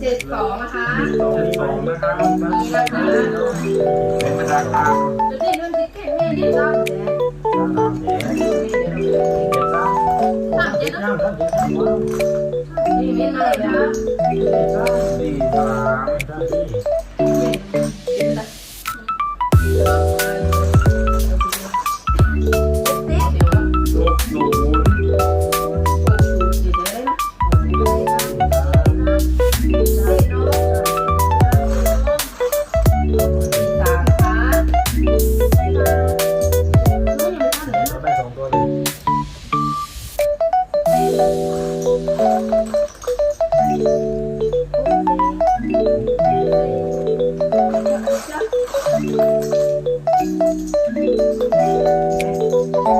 เจ็ดสองนะคะสองสองนะครับมีนะคะเป็นรรดากาจะได้เงินที่แค่แม่ดีจ้าเดี๋ยวสามเจ็ดเจ็ดสามสามเจ็ดสามสามเจ็ดสามนี่ไม่เลยนะสี่สามสี่ ยี่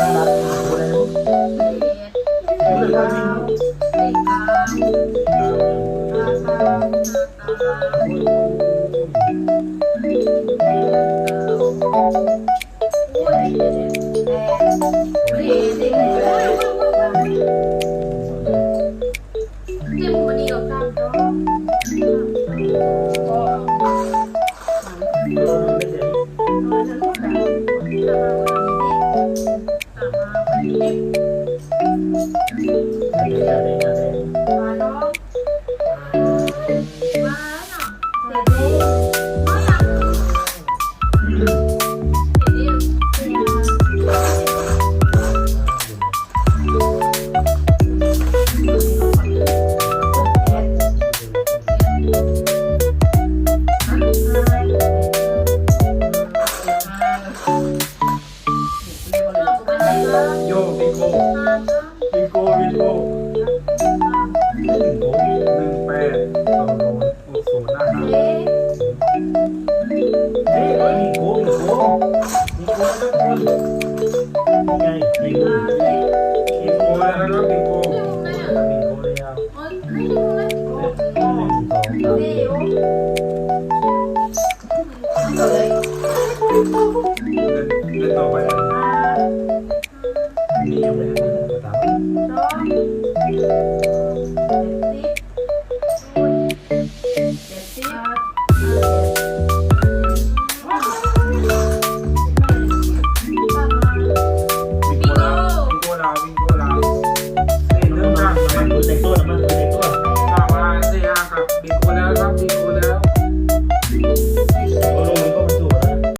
น่ารักดูเลย ว่ บิโกบิโกหนึ่งหกหนึ่งแปดสองศูนย์นะครับเฮ้ยเอ้ยหนีโกมีโกมีโกทุกคนยังไงมีโกมีโกแล้วก็มี